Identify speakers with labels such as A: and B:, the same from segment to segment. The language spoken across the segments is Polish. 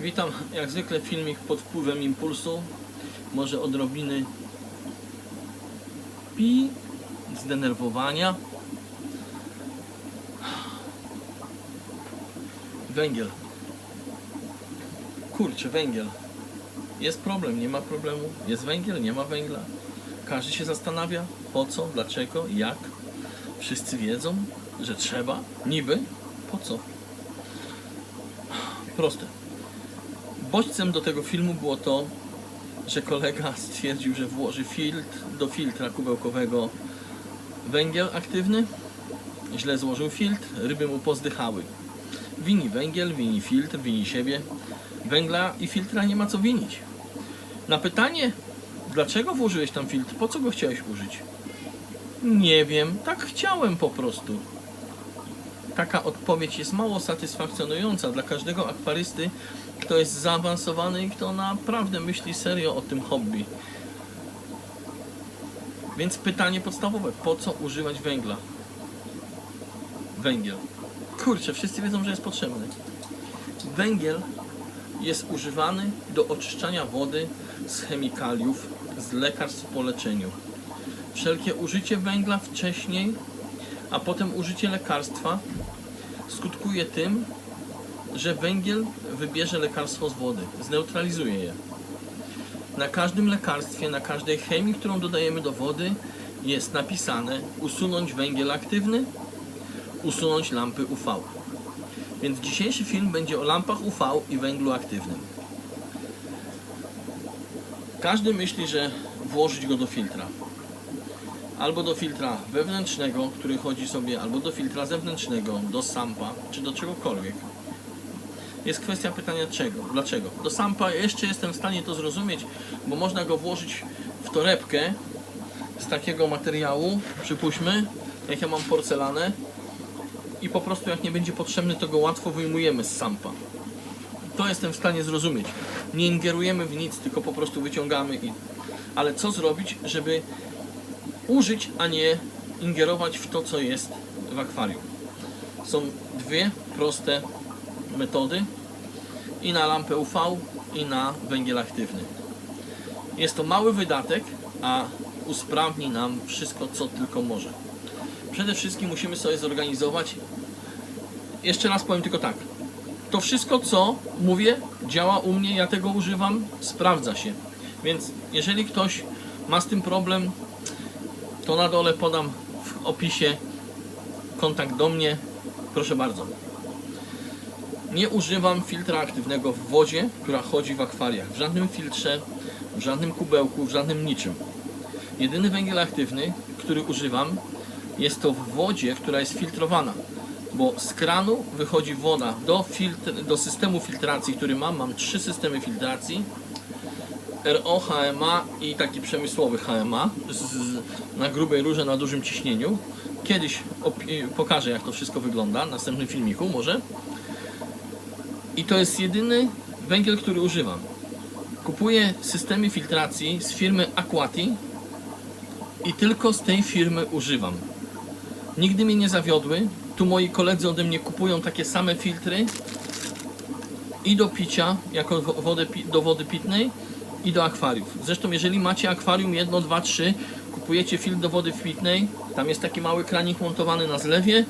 A: Witam, jak zwykle filmik pod wpływem impulsu, może odrobiny pi, zdenerwowania. Węgiel. Kurczę, węgiel. Jest problem, nie ma problemu. Jest węgiel, nie ma węgla. Każdy się zastanawia, po co, dlaczego, jak. Wszyscy wiedzą, że trzeba, niby, po co. Proste. Bodźcem do tego filmu było to, że kolega stwierdził, że włoży filtr do filtra kubełkowego węgiel aktywny. Źle złożył filtr, ryby mu pozdychały. Wini węgiel, wini filtr, wini siebie. Węgla i filtra nie ma co winić. Na pytanie, dlaczego włożyłeś tam filtr, po co go chciałeś użyć? Nie wiem, tak chciałem po prostu. Taka odpowiedź jest mało satysfakcjonująca dla każdego akwarysty, kto jest zaawansowany i kto naprawdę myśli serio o tym hobby. Więc pytanie podstawowe, po co używać węgla? Węgiel. Kurczę, wszyscy wiedzą, że jest potrzebny. Węgiel jest używany do oczyszczania wody z chemikaliów, z lekarstw po leczeniu. Wszelkie użycie węgla wcześniej, a potem użycie lekarstwa skutkuje tym, że węgiel wybierze lekarstwo z wody, zneutralizuje je. Na każdym lekarstwie, na każdej chemii, którą dodajemy do wody, jest napisane usunąć węgiel aktywny, usunąć lampy UV. Więc dzisiejszy film będzie o lampach UV i węglu aktywnym. Każdy myśli, że włożyć go do filtra. Albo do filtra wewnętrznego, który chodzi sobie, albo do filtra zewnętrznego, do sampa, czy do czegokolwiek. Jest kwestia pytania czego, dlaczego. Do sampa jeszcze jestem w stanie to zrozumieć, bo można go włożyć w torebkę z takiego materiału, przypuśćmy, jak ja mam porcelanę i po prostu jak nie będzie potrzebny, to go łatwo wyjmujemy z sampa. To jestem w stanie zrozumieć. Nie ingerujemy w nic, tylko po prostu wyciągamy i... Ale co zrobić, żeby użyć, a nie ingerować w to, co jest w akwarium? Są dwie proste metody i na lampę UV i na węgiel aktywny. Jest to mały wydatek, a usprawni nam wszystko, co tylko może. Przede wszystkim musimy sobie zorganizować. Jeszcze raz powiem tylko tak. To wszystko, co mówię, działa u mnie, ja tego używam, sprawdza się. Więc jeżeli ktoś ma z tym problem, to na dole podam w opisie kontakt do mnie. Proszę bardzo. Nie używam filtra aktywnego w wodzie, która chodzi w akwariach. W żadnym filtrze, w żadnym kubełku, w żadnym niczym. Jedyny węgiel aktywny, który używam, jest to w wodzie, która jest filtrowana. Bo z kranu wychodzi woda do, filtr, do systemu filtracji, który mam. Mam trzy systemy filtracji. RO, HMA i taki przemysłowy HMA z, na grubej rurze, na dużym ciśnieniu. Kiedyś pokażę, jak to wszystko wygląda, w następnym filmiku może. I to jest jedyny węgiel, który używam. Kupuję systemy filtracji z firmy Aquati i tylko z tej firmy używam. Nigdy mnie nie zawiodły. Tu moi koledzy ode mnie kupują takie same filtry i do picia, jako wo- wodę, do wody pitnej i do akwariów. Zresztą jeżeli macie akwarium 1, 2, 3, kupujecie filtr do wody pitnej, tam jest taki mały kranik montowany na zlewie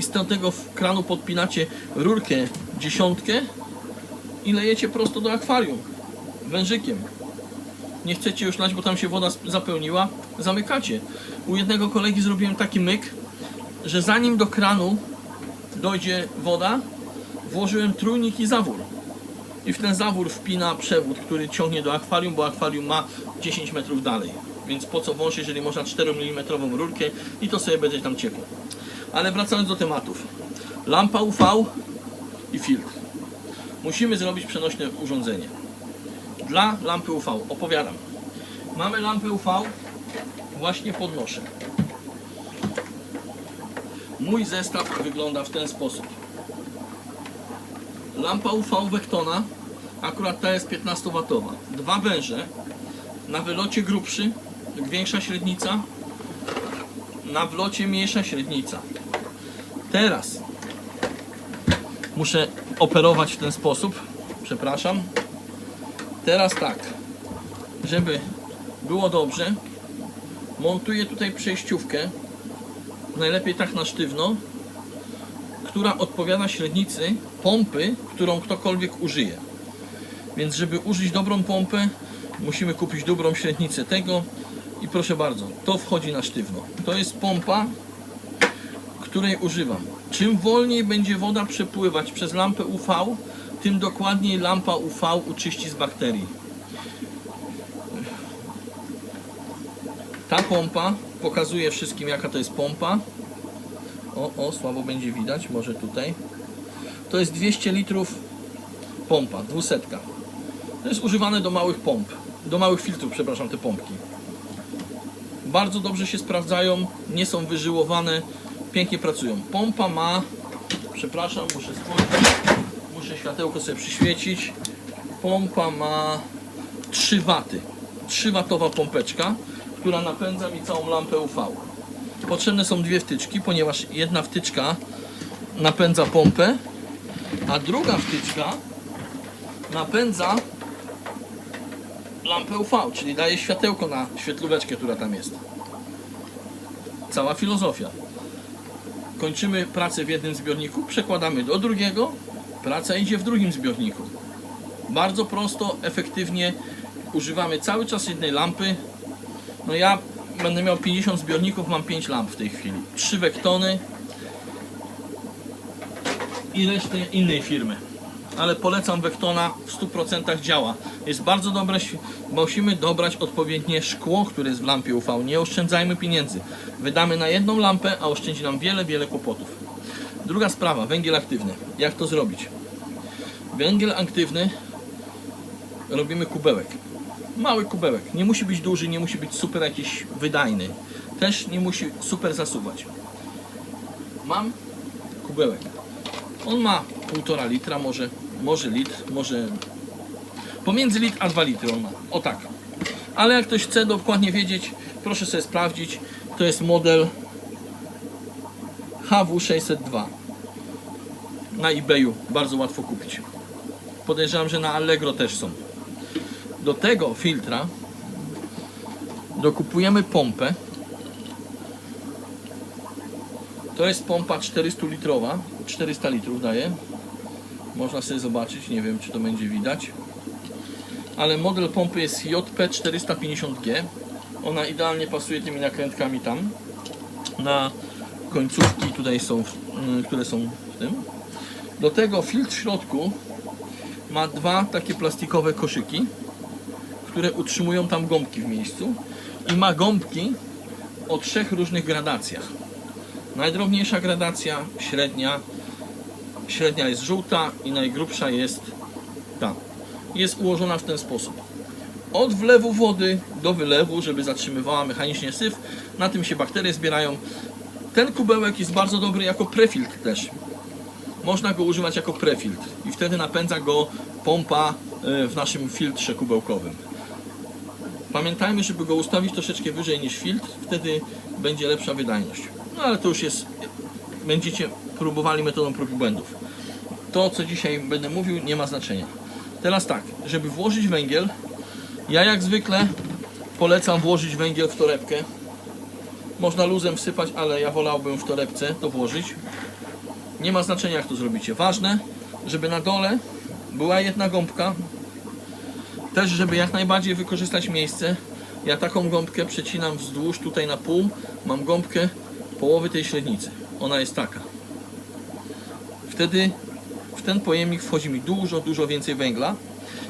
A: i z tego w kranu podpinacie rurkę dziesiątkę i lejecie prosto do akwarium wężykiem. Nie chcecie już lać, bo tam się woda zapełniła, zamykacie. U jednego kolegi zrobiłem taki myk, że zanim do kranu dojdzie woda, włożyłem trójnik i zawór. I w ten zawór wpina przewód, który ciągnie do akwarium, bo akwarium ma 10 metrów dalej. Więc po co wąż, jeżeli można 4 mm rurkę i to sobie będzie tam ciepło. Ale wracając do tematów. Lampa UV i filtr. Musimy zrobić przenośne urządzenie. Dla lampy UV opowiadam. Mamy lampę UV, właśnie podnoszę. Mój zestaw wygląda w ten sposób. Lampa UV Vectona, akurat ta jest 15W. Dwa węże, na wylocie grubszy, większa średnica, na wlocie mniejsza średnica. Teraz muszę operować w ten sposób. Przepraszam. Teraz tak, żeby było dobrze, montuję tutaj przejściówkę, najlepiej tak na sztywno, która odpowiada średnicy pompy, którą ktokolwiek użyje. Więc żeby użyć dobrą pompę, musimy kupić dobrą średnicę tego i proszę bardzo, to wchodzi na sztywno. To jest pompa, której używam. Czym wolniej będzie woda przepływać przez lampę UV, tym dokładniej lampa UV uczyści z bakterii. Ta pompa pokazuje wszystkim jaka to jest pompa. O, o, słabo będzie widać, może tutaj. To jest 200 litrów pompa, dwusetka. To jest używane do małych pomp, do małych filtrów, przepraszam, te pompki. Bardzo dobrze się sprawdzają, nie są wyżyłowane, pięknie pracują. Pompa ma, przepraszam, muszę spojrzeć, muszę światełko sobie przyświecić. Pompa ma 3 waty. 3 watowa pompeczka, która napędza mi całą lampę UV. Potrzebne są dwie wtyczki, ponieważ jedna wtyczka napędza pompę, a druga wtyczka napędza lampę UV, czyli daje światełko na świetlóweczkę, która tam jest. Cała filozofia. Kończymy pracę w jednym zbiorniku, przekładamy do drugiego, praca idzie w drugim zbiorniku. Bardzo prosto, efektywnie używamy cały czas jednej lampy. No ja będę miał 50 zbiorników, mam 5 lamp w tej chwili. 3 wektony i resztę innej firmy. Ale polecam Wektona w 100% działa. Jest bardzo dobre. Musimy dobrać odpowiednie szkło, które jest w lampie UV. Nie oszczędzajmy pieniędzy. Wydamy na jedną lampę, a oszczędzi nam wiele, wiele kłopotów. Druga sprawa, węgiel aktywny. Jak to zrobić? Węgiel aktywny robimy kubełek. Mały kubełek. Nie musi być duży, nie musi być super jakiś wydajny. Też nie musi super zasuwać. Mam kubełek. On ma 1,5 litra, może, może litr, może pomiędzy litr a 2 litry on ma. O tak. Ale jak ktoś chce dokładnie wiedzieć, proszę sobie sprawdzić. To jest model HW602. Na eBayu bardzo łatwo kupić. Podejrzewam, że na Allegro też są. Do tego filtra dokupujemy pompę. To jest pompa 400 litrowa, 400 litrów daje. Można sobie zobaczyć, nie wiem czy to będzie widać. Ale model pompy jest JP450G. Ona idealnie pasuje tymi nakrętkami tam. Na końcówki tutaj są, y, które są w tym. Do tego filtr w środku ma dwa takie plastikowe koszyki, które utrzymują tam gąbki w miejscu. I ma gąbki o trzech różnych gradacjach. Najdrobniejsza gradacja, średnia, średnia jest żółta i najgrubsza jest ta. Jest ułożona w ten sposób. Od wlewu wody do wylewu, żeby zatrzymywała mechanicznie syf. Na tym się bakterie zbierają. Ten kubełek jest bardzo dobry jako prefiltr też. Można go używać jako prefiltr i wtedy napędza go pompa e, w naszym filtrze kubełkowym. Pamiętajmy, żeby go ustawić troszeczkę wyżej niż filtr, wtedy będzie lepsza wydajność. No ale to już jest, będziecie próbowali metodą prób i błędów. To, co dzisiaj będę mówił, nie ma znaczenia. Teraz tak, żeby włożyć węgiel, ja jak zwykle polecam włożyć węgiel w torebkę. Można luzem wsypać, ale ja wolałbym w torebce to włożyć. Nie ma znaczenia, jak to zrobicie. Ważne, żeby na dole była jedna gąbka, też, żeby jak najbardziej wykorzystać miejsce, ja taką gąbkę przecinam wzdłuż tutaj na pół. Mam gąbkę połowy tej średnicy. Ona jest taka. Wtedy w ten pojemnik wchodzi mi dużo, dużo więcej węgla.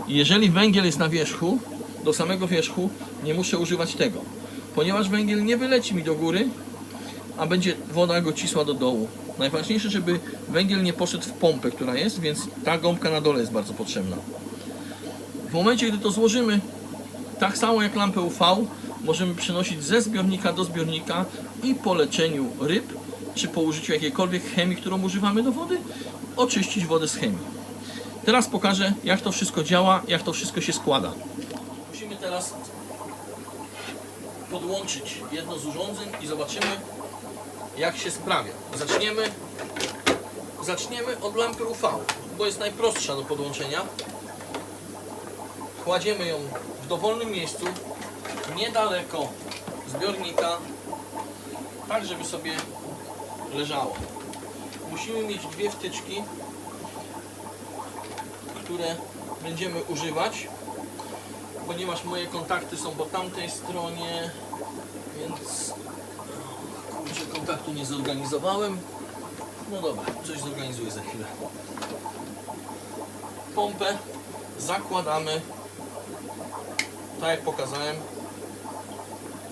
A: I jeżeli węgiel jest na wierzchu, do samego wierzchu, nie muszę używać tego. Ponieważ węgiel nie wyleci mi do góry, a będzie woda go cisła do dołu. Najważniejsze, żeby węgiel nie poszedł w pompę, która jest, więc ta gąbka na dole jest bardzo potrzebna. W momencie, gdy to złożymy, tak samo jak lampę UV, możemy przenosić ze zbiornika do zbiornika i po leczeniu ryb, czy po użyciu jakiejkolwiek chemii, którą używamy do wody, oczyścić wodę z chemii. Teraz pokażę, jak to wszystko działa, jak to wszystko się składa. Musimy teraz podłączyć jedno z urządzeń i zobaczymy, jak się sprawia. Zaczniemy, zaczniemy od lampy UV. bo jest najprostsza do podłączenia. Kładziemy ją w dowolnym miejscu, niedaleko zbiornika, tak żeby sobie leżała. Musimy mieć dwie wtyczki, które będziemy używać, ponieważ moje kontakty są po tamtej stronie, więc kurczę, kontaktu nie zorganizowałem. No dobra, coś zorganizuję za chwilę. Pompę zakładamy, tak jak pokazałem,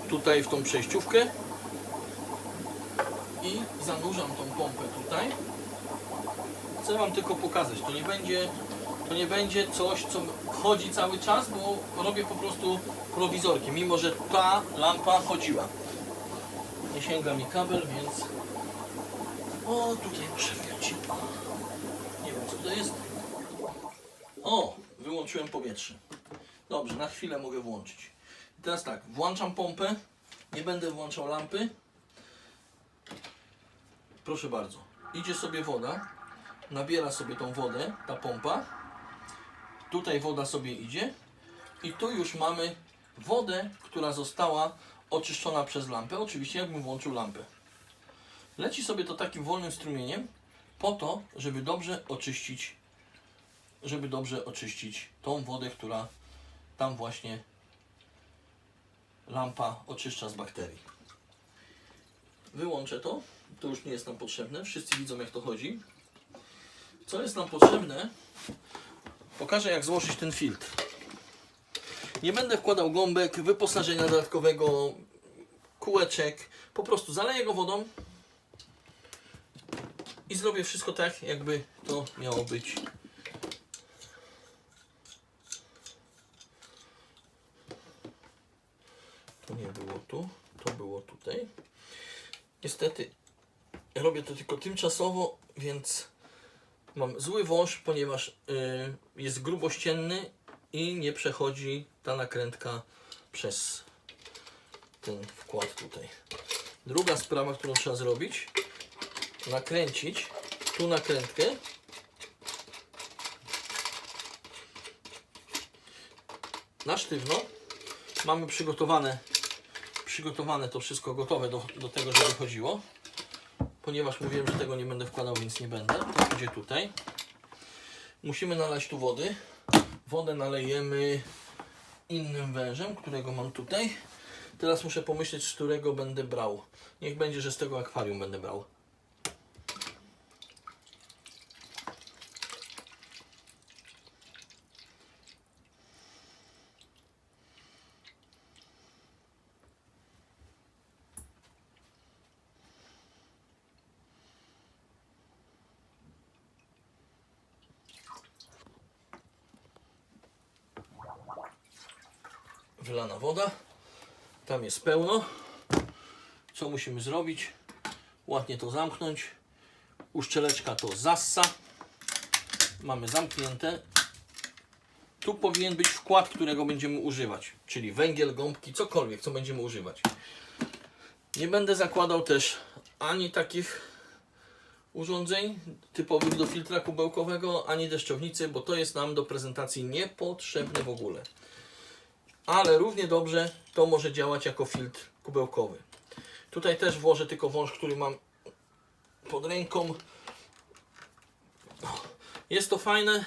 A: tutaj w tą przejściówkę i zanurzam tą pompę tutaj. Chcę Wam tylko pokazać, to nie będzie, to nie będzie coś, co chodzi cały czas, bo robię po prostu prowizorki, mimo że ta lampa chodziła. Nie sięga mi kabel, więc o, tutaj muszę wziąć. Nie wiem, co to jest. O, wyłączyłem powietrze. Dobrze, na chwilę mogę włączyć. I teraz tak, włączam pompę. Nie będę włączał lampy. Proszę bardzo. Idzie sobie woda. Nabiera sobie tą wodę, ta pompa. Tutaj woda sobie idzie. I tu już mamy wodę, która została oczyszczona przez lampę. Oczywiście jakbym włączył lampę. Leci sobie to takim wolnym strumieniem po to, żeby dobrze oczyścić żeby dobrze oczyścić tą wodę, która tam właśnie lampa oczyszcza z bakterii. Wyłączę to. To już nie jest nam potrzebne. Wszyscy widzą jak to chodzi. Co jest nam potrzebne? Pokażę jak złożyć ten filtr. Nie będę wkładał gąbek, wyposażenia dodatkowego, kółeczek. Po prostu zaleję go wodą i zrobię wszystko tak, jakby to miało być To nie było tu, to było tutaj. Niestety robię to tylko tymczasowo, więc mam zły wąż, ponieważ y, jest grubościenny i nie przechodzi ta nakrętka przez ten wkład tutaj. Druga sprawa, którą trzeba zrobić, nakręcić tu nakrętkę na sztywno. Mamy przygotowane przygotowane to wszystko gotowe do, do tego, żeby chodziło. Ponieważ mówiłem, że tego nie będę wkładał, więc nie będę. To idzie tutaj. Musimy nalać tu wody. Wodę nalejemy innym wężem, którego mam tutaj. Teraz muszę pomyśleć, z którego będę brał. Niech będzie, że z tego akwarium będę brał. wylana woda. Tam jest pełno. Co musimy zrobić? Ładnie to zamknąć. Uszczeleczka to zassa. Mamy zamknięte. Tu powinien być wkład, którego będziemy używać. Czyli węgiel, gąbki, cokolwiek, co będziemy używać. Nie będę zakładał też ani takich urządzeń typowych do filtra kubełkowego, ani deszczownicy, bo to jest nam do prezentacji niepotrzebne w ogóle ale równie dobrze to może działać jako filtr kubełkowy. Tutaj też włożę tylko wąż, który mam pod ręką. Jest to fajne,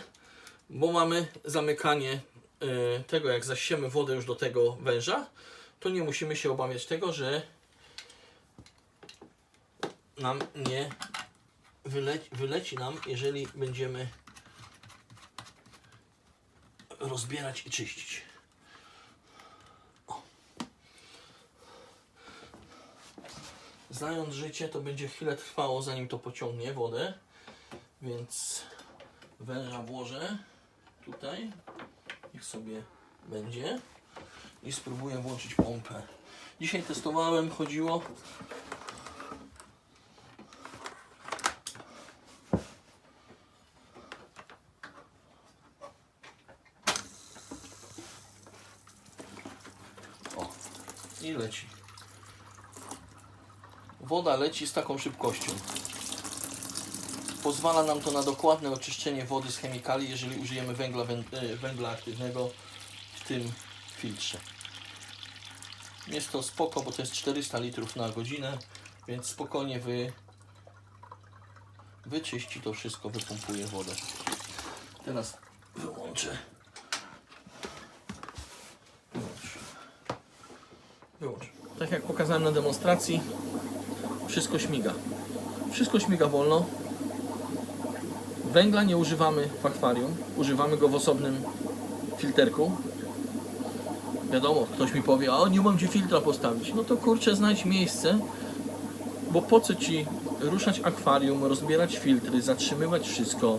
A: bo mamy zamykanie y, tego, jak zasiemy wodę już do tego węża, to nie musimy się obawiać tego, że nam nie wyleci, wyleci nam, jeżeli będziemy rozbierać i czyścić. Znając życie, to będzie chwilę trwało, zanim to pociągnie wodę. Więc węża włożę tutaj. Niech sobie będzie. I spróbuję włączyć pompę. Dzisiaj testowałem, chodziło. O, i leci woda leci z taką szybkością. Pozwala nam to na dokładne oczyszczenie wody z chemikali, jeżeli użyjemy węgla, wę- e, węgla aktywnego w tym filtrze. Jest to spoko, bo to jest 400 litrów na godzinę, więc spokojnie wy, wyczyści to wszystko, wypompuje wodę. Teraz wyłączę. Wyłącz. Wyłącz. Tak jak pokazałem na demonstracji, wszystko śmiga. Wszystko śmiga wolno. Węgla nie używamy w akwarium, używamy go w osobnym filterku. Wiadomo, ktoś mi powie, a nie mam gdzie filtra postawić. No to kurczę, znajdź miejsce, bo po co ci ruszać akwarium, rozbierać filtry, zatrzymywać wszystko.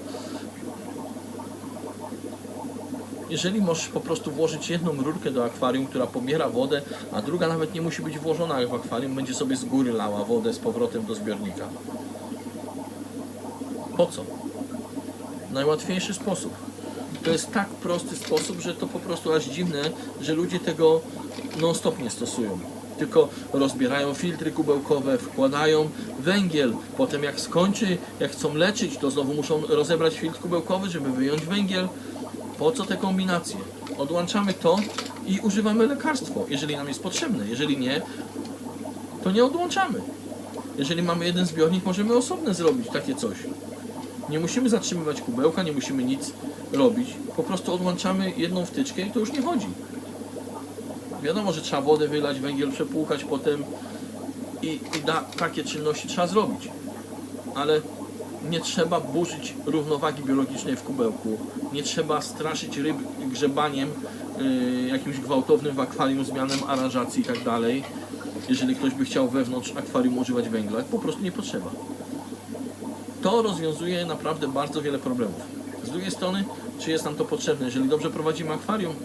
A: Jeżeli możesz po prostu włożyć jedną rurkę do akwarium, która pobiera wodę, a druga nawet nie musi być włożona w akwarium, będzie sobie z góry lała wodę z powrotem do zbiornika. Po co? Najłatwiejszy sposób. To jest tak prosty sposób, że to po prostu aż dziwne, że ludzie tego non-stop nie stosują. Tylko rozbierają filtry kubełkowe, wkładają węgiel. Potem jak skończy, jak chcą leczyć, to znowu muszą rozebrać filtr kubełkowy, żeby wyjąć węgiel. Po co te kombinacje? Odłączamy to i używamy lekarstwo, jeżeli nam jest potrzebne. Jeżeli nie, to nie odłączamy. Jeżeli mamy jeden zbiornik, możemy osobne zrobić takie coś. Nie musimy zatrzymywać kubełka, nie musimy nic robić. Po prostu odłączamy jedną wtyczkę i to już nie chodzi. Wiadomo, że trzeba wodę wylać, węgiel przepłukać potem i, i da, takie czynności trzeba zrobić. Ale nie trzeba burzyć równowagi biologicznej w kubełku. Nie trzeba straszyć ryb grzebaniem yy, jakimś gwałtownym w akwarium, zmianem aranżacji i tak dalej. Jeżeli ktoś by chciał wewnątrz akwarium używać węgla, po prostu nie potrzeba. To rozwiązuje naprawdę bardzo wiele problemów. Z drugiej strony, czy jest nam to potrzebne? Jeżeli dobrze prowadzimy akwarium,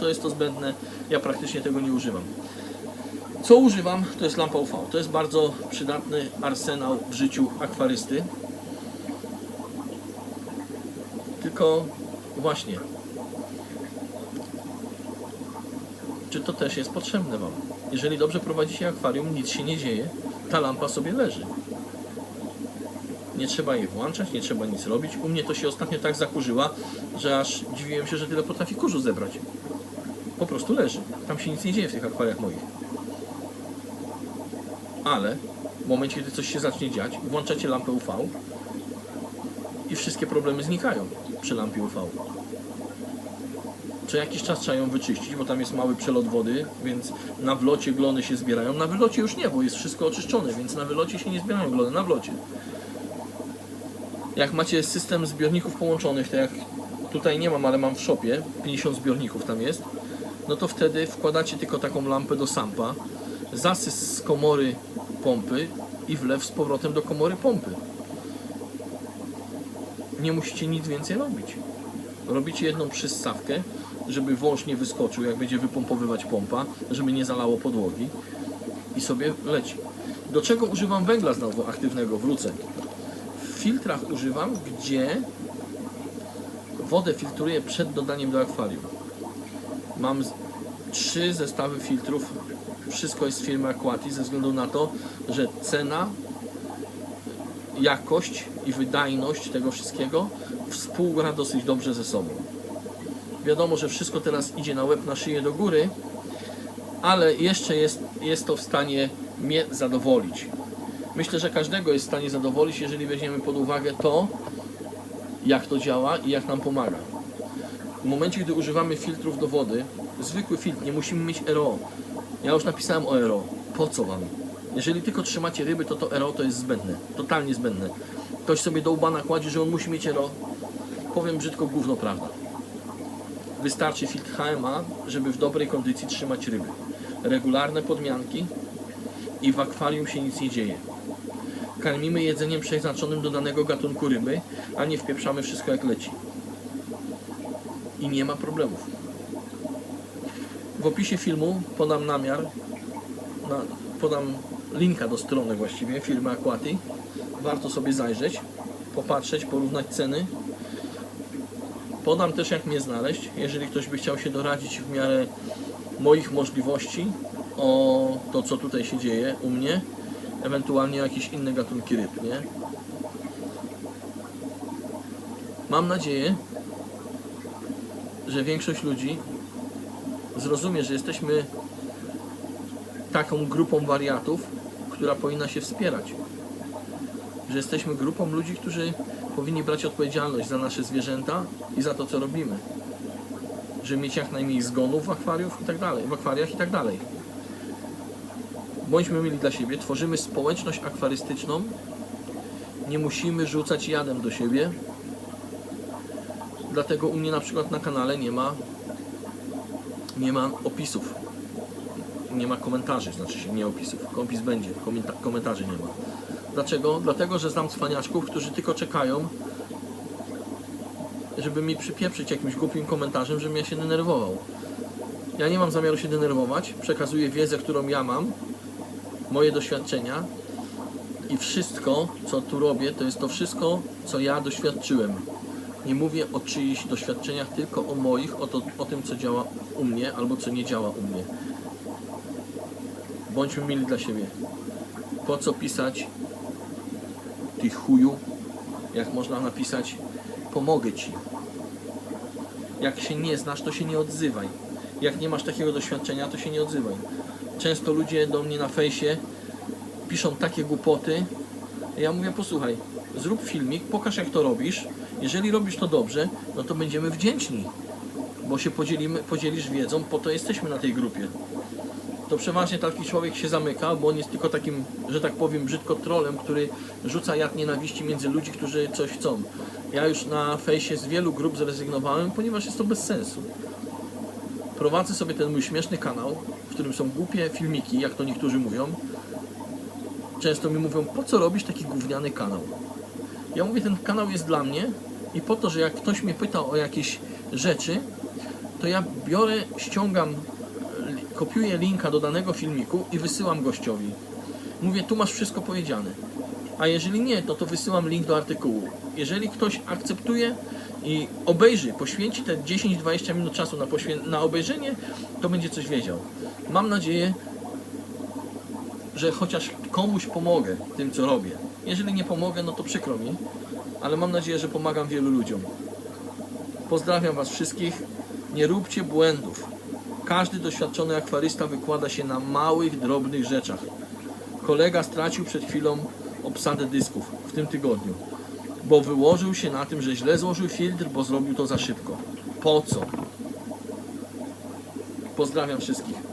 A: to jest to zbędne. Ja praktycznie tego nie używam. Co używam, to jest lampa UV. To jest bardzo przydatny arsenał w życiu akwarysty. Tylko właśnie, czy to też jest potrzebne Wam? Jeżeli dobrze prowadzicie akwarium, nic się nie dzieje, ta lampa sobie leży. Nie trzeba jej włączać, nie trzeba nic robić. U mnie to się ostatnio tak zakurzyła, że aż dziwiłem się, że tyle potrafi kurzu zebrać. Po prostu leży. Tam się nic nie dzieje w tych akwariach moich. Ale w momencie, kiedy coś się zacznie dziać, włączacie lampę UV i wszystkie problemy znikają przy lampie UV. Co jakiś czas trzeba ją wyczyścić, bo tam jest mały przelot wody, więc na wlocie glony się zbierają. Na wylocie już nie, bo jest wszystko oczyszczone, więc na wylocie się nie zbierają glony, na wlocie. Jak macie system zbiorników połączonych, tak jak tutaj nie mam, ale mam w shopie, 50 zbiorników tam jest, no to wtedy wkładacie tylko taką lampę do sampa, zasys z komory pompy i wlew z powrotem do komory pompy. Nie musicie nic więcej robić. Robicie jedną przystawkę, żeby wąż nie wyskoczył, jak będzie wypompowywać pompa, żeby nie zalało podłogi i sobie leci. Do czego używam węgla znowu aktywnego? Wrócę. W filtrach używam, gdzie wodę filtruję przed dodaniem do akwarium. Mam trzy zestawy filtrów. Wszystko jest z firmy Aquati ze względu na to, że cena, jakość i wydajność tego wszystkiego współgra dosyć dobrze ze sobą. Wiadomo, że wszystko teraz idzie na łeb, na szyję do góry, ale jeszcze jest, jest to w stanie mnie zadowolić. Myślę, że każdego jest w stanie zadowolić, jeżeli weźmiemy pod uwagę to, jak to działa i jak nam pomaga. W momencie, gdy używamy filtrów do wody, zwykły filtr, nie musimy mieć RO. Ja już napisałem o RO. Po co wam? Jeżeli tylko trzymacie ryby, to to RO to jest zbędne. Totalnie zbędne. Ktoś sobie do łba nakładzi, że on musi mieć RO. Powiem brzydko, gówno prawda. Wystarczy filtr HMA, żeby w dobrej kondycji trzymać ryby. Regularne podmianki i w akwarium się nic nie dzieje. Karmimy jedzeniem przeznaczonym do danego gatunku ryby, a nie wpieprzamy wszystko jak leci. I nie ma problemów. W opisie filmu podam namiar, na, podam linka do strony właściwie firmy Aquati. Warto sobie zajrzeć, popatrzeć, porównać ceny. Podam też jak mnie znaleźć, jeżeli ktoś by chciał się doradzić w miarę moich możliwości o to, co tutaj się dzieje u mnie, ewentualnie jakieś inne gatunki ryb, nie? Mam nadzieję, że większość ludzi zrozumie, że jesteśmy taką grupą wariatów, która powinna się wspierać. Że jesteśmy grupą ludzi, którzy powinni brać odpowiedzialność za nasze zwierzęta i za to, co robimy. Żeby mieć jak najmniej zgonów w akwariów i tak dalej, w akwariach i tak dalej. Bądźmy mieli dla siebie, tworzymy społeczność akwarystyczną. Nie musimy rzucać jadem do siebie. Dlatego u mnie na przykład na kanale nie ma nie ma opisów. Nie ma komentarzy, znaczy się nie opisów. Opis będzie, komenta- komentarzy nie ma. Dlaczego? Dlatego, że znam cwaniaczków, którzy tylko czekają, żeby mi przypieprzyć jakimś głupim komentarzem, żebym ja się denerwował. Ja nie mam zamiaru się denerwować, przekazuję wiedzę, którą ja mam, moje doświadczenia i wszystko, co tu robię, to jest to wszystko, co ja doświadczyłem. Nie mówię o czyichś doświadczeniach, tylko o moich, o, to, o tym, co działa u mnie albo co nie działa u mnie. Bądźmy mili dla siebie. Po co pisać ty chuju, jak można napisać pomogę ci. Jak się nie znasz, to się nie odzywaj. Jak nie masz takiego doświadczenia, to się nie odzywaj. Często ludzie do mnie na fejsie piszą takie głupoty. Ja mówię, posłuchaj, zrób filmik, pokaż jak to robisz. Jeżeli robisz to dobrze, no to będziemy wdzięczni, bo się podzielimy, podzielisz wiedzą, po to jesteśmy na tej grupie. To przeważnie taki człowiek się zamyka, bo on jest tylko takim, że tak powiem, brzydko trolem, który rzuca jad nienawiści między ludzi, którzy coś chcą. Ja już na fejsie z wielu grup zrezygnowałem, ponieważ jest to bez sensu. Prowadzę sobie ten mój śmieszny kanał, w którym są głupie filmiki, jak to niektórzy mówią. Często mi mówią, po co robisz taki gówniany kanał? Ja mówię, ten kanał jest dla mnie i po to, że jak ktoś mnie pyta o jakieś rzeczy, to ja biorę, ściągam, kopiuję linka do danego filmiku i wysyłam gościowi. Mówię, tu masz wszystko powiedziane. A jeżeli nie, to to wysyłam link do artykułu. Jeżeli ktoś akceptuje i obejrzy, poświęci te 10-20 minut czasu na, na obejrzenie, to będzie coś wiedział. Mam nadzieję, że chociaż komuś pomogę tym, co robię. Jeżeli nie pomogę, no to przykro mi, ale mam nadzieję, że pomagam wielu ludziom. Pozdrawiam Was wszystkich. Nie róbcie błędów. Każdy doświadczony akwarysta wykłada się na małych, drobnych rzeczach. Kolega stracił przed chwilą obsadę dysków w tym tygodniu, bo wyłożył się na tym, że źle złożył filtr, bo zrobił to za szybko. Po co? Pozdrawiam wszystkich.